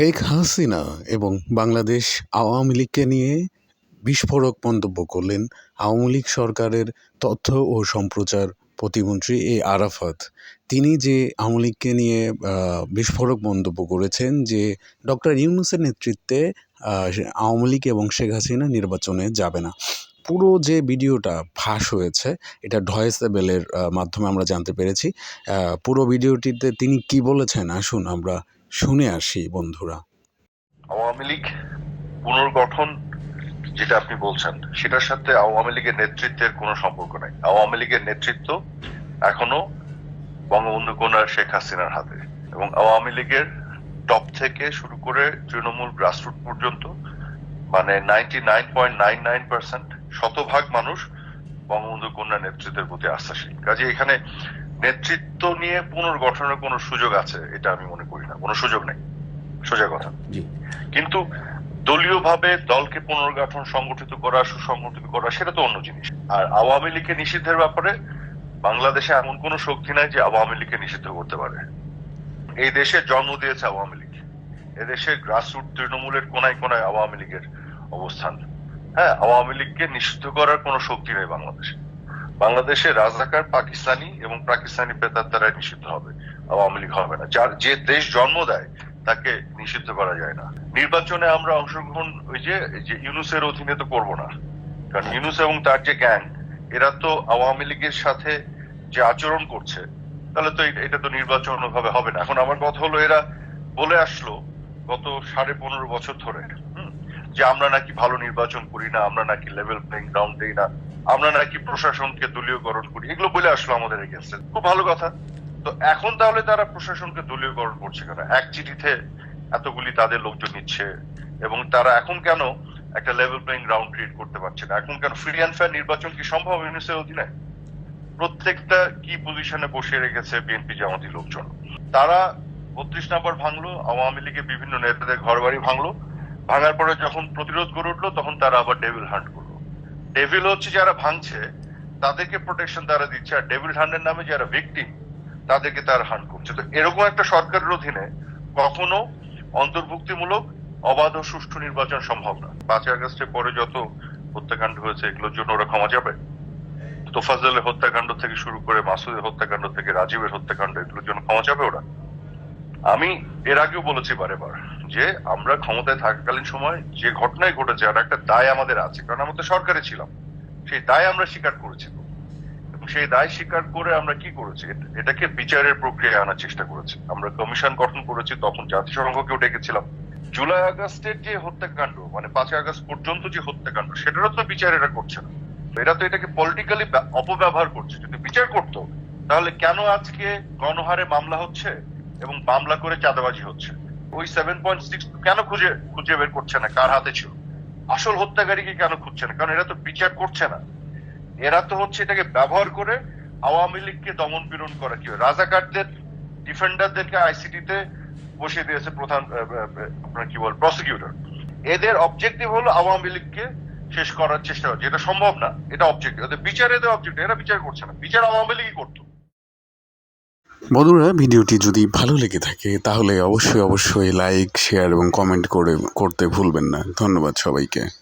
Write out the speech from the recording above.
শেখ হাসিনা এবং বাংলাদেশ আওয়ামী লীগকে নিয়ে বিস্ফোরক মন্তব্য করলেন আওয়ামী লীগ সরকারের তথ্য ও সম্প্রচার প্রতিমন্ত্রী এ আরাফাত। তিনি যে আওয়ামী লীগকে নিয়ে বিস্ফোরক মন্তব্য করেছেন যে, ডক্টর ইউনুসের নেতৃত্বে আওয়ামী লীগ এবং শেখ হাসিনা নির্বাচনে যাবে না। পুরো যে ভিডিওটা ফাঁস হয়েছে, এটা ভয়েসেবেলের মাধ্যমে আমরা জানতে পেরেছি। পুরো ভিডিওটিতে তিনি কি বলেছেন? আসুন আমরা শুনে আসি, বন্ধুরা। আওয়ামী লীগ পুনর্গঠন যেটা আপনি বলছেন, সেটার সাথে আওয়ামী লীগের নেতৃত্বের কোনো সম্পর্ক নাই। আওয়ামী লীগের নেতৃত্ব এখনও বঙ্গবন্ধু কন্যা শেখ হাসিনার হাতে। এবং আওয়ামী লীগের টপ থেকে শুরু করে তৃণমূল গ্রাসরুট পর্যন্ত মানে ninety nine point nine nine percent শতভাগ মানুষ বঙ্গবন্ধু কন্যা নেতৃত্বের প্রতি আস্থাশীল। কাজে এখানে নেতৃত্ব নিয়ে পুনর্গঠনের কোনো সুযোগ আছে এটা আমি মনে করি না। কোনো সুযোগ নেই। সোজা কথা। কিন্তু দলীয়ভাবে দলকে পুনর্গঠন সংগঠিত করা সুসংগঠিত করা সেটা তো অন্য জিনিস। আর আওয়ামী লীগকে নিষিদ্ধের ব্যাপারে বাংলাদেশে এমন কোন শক্তি নাই যে আওয়ামী লীগকে নিষিদ্ধ করতে পারে। এই দেশে জন্ম দিয়েছে আওয়ামী লীগ। এদেশে গ্রাসরুট তৃণমূলের কোনায় কোনায় আওয়ামী লীগের অবস্থান। হ্যাঁ আওয়ামী লীগকে নিষিদ্ধ করার কোনো শক্তি নেই বাংলাদেশে। বাংলাদেশে রাজাকার পাকিস্তানি এবং পাকিস্তানি পেতার দ্বারা নিষিদ্ধ হবে, আওয়ামী লীগ হবে না। যার যে দেশ জন্ম দেয়, তাকে নিষিদ্ধ করা যায় না। নির্বাচনে আমরা অংশগ্রহণ, ওই যে ইউনুসের অধীনে তো করব না। কারণ ইউনুস এবং তার যে গ্যাং, এরা তো আওয়ামী লীগের সাথে যে আচরণ করছে, তাহলে তো এটা- তো নির্বাচন ভাবে হবে না। এখন আমার কথা হলো, এরা বলে আসলো গত সাড়ে পনেরো বছর ধরে যে আমরা নাকি ভালো নির্বাচন করি না, আমরা নাকি লেভেল প্লেইং গ্রাউন্ড দেই না। আমরা নাকি প্রশাসনকে দলীয়করণ করি। এগুলো বলে আসলো আমাদের এগেনস্টে খুব ভালো কথা। তো এখন তাহলে তারা প্রশাসনকে দলীয়করণ করছে কেন? এক চিঠিতে এতগুলি তাদের লোকজন নিচ্ছে এবং তারা এখন কেন একটা লেভেল প্লেইং গ্রাউন্ড ক্রিয়েট করতে পারছে না? এখন কেন ফ্রি অ্যান্ড ফেয়ার নির্বাচন কি সম্ভব ইউনিসের অধীনে? প্রত্যেকটা কি পজিশনে বসে রেখেছে বিএনপি জামাতি লোকজন? তারা বত্রিশ নম্বর ভাঙলো, আওয়ামী লীগের বিভিন্ন নেতাদের ঘর বাড়ি ভাঙলো। ভাঙার পরে যখন প্রতিরোধ করে উঠল, তখন তারা আবার ডেভিল হান্ট ডেভিল হচ্ছে যারা ভাঙছে, তাদেরকে প্রোটেকশন তারা দিচ্ছে, আর ডেভিল হান্ডের নামে যারা ভিকটিম তাদেরকে তারা হান্ট করছে। তো এরকম একটা সরকারের অধীনে কখনো অন্তর্ভুক্তিমূলক, অবাধ ও সুষ্ঠু নির্বাচন সম্ভব না। পাঁচই আগস্টের পরে যত হত্যাকাণ্ড হয়েছে, এগুলোর জন্য ওরা ক্ষমা যাবে তোফাজলের হত্যাকাণ্ড থেকে শুরু করে মাসুদের হত্যাকাণ্ড থেকে রাজীবের হত্যাকাণ্ড, এগুলোর জন্য ক্ষমা যাবে ওরা। আমি এর আগেও বলেছি বারেবার যে আমরা ক্ষমতায় থাকাকালীন সময় যে ঘটনায় ঘটেছে আর একটা দায় আমাদের আছে, কারণ আমরা তো সরকারে ছিলাম, সেই দায় আমরা স্বীকার করেছি সেই দায় স্বীকার করে আমরা কি করেছি? এটাকে বিচারের প্রক্রিয়ায় আনার চেষ্টা করেছি। আমরা কমিশন গঠন করেছি, তখন জাতিসংঘকেও ডেকেছিলাম। জুলাই আগস্টের যে হত্যাকাণ্ড মানে পাঁচই আগস্ট পর্যন্ত যে হত্যাকাণ্ড, সেটারও তো বিচার এরা করছে না। এরা তো এটাকে পলিটিক্যালি অপব্যবহার করছে। যদি বিচার করতো, তাহলে কেন আজকে গণহারে মামলা হচ্ছে? এবং মামলা করে চাঁদাবাজি হচ্ছে। ওই সেভেন পয়েন্ট সিক্স কেন খুঁজে খুঁজে বের করছে না? কার হাতে ছিল? আসল হত্যাকারীকে কেন খুঁজছে না? কারণ এরা তো বিচার করছে না। এরা তো হচ্ছে এটাকে ব্যবহার করে আওয়ামী লীগকে দমন পীড়ন করা কি? রাজাকারদের ডিফেন্ডারদেরকে আইসিটিতে বসিয়ে দিয়েছে প্রধান আপনার কি বল প্রসিকিউটর এদের অবজেক্টিভ হলো আওয়ামী লীগকে শেষ করার চেষ্টা যেটা সম্ভব না। এটা অবজেক্টিভ বিচার এদের অবজেক্টিভ এরা বিচার করছে না। বিচার আওয়ামী লীগই করতো। বন্ধুরা, ভিডিওটি যদি ভালো লেগে থাকে, তাহলে অবশ্যই অবশ্যই লাইক শেয়ার এবং কমেন্ট করে, করতে ভুলবেন না। ধন্যবাদ সবাইকে।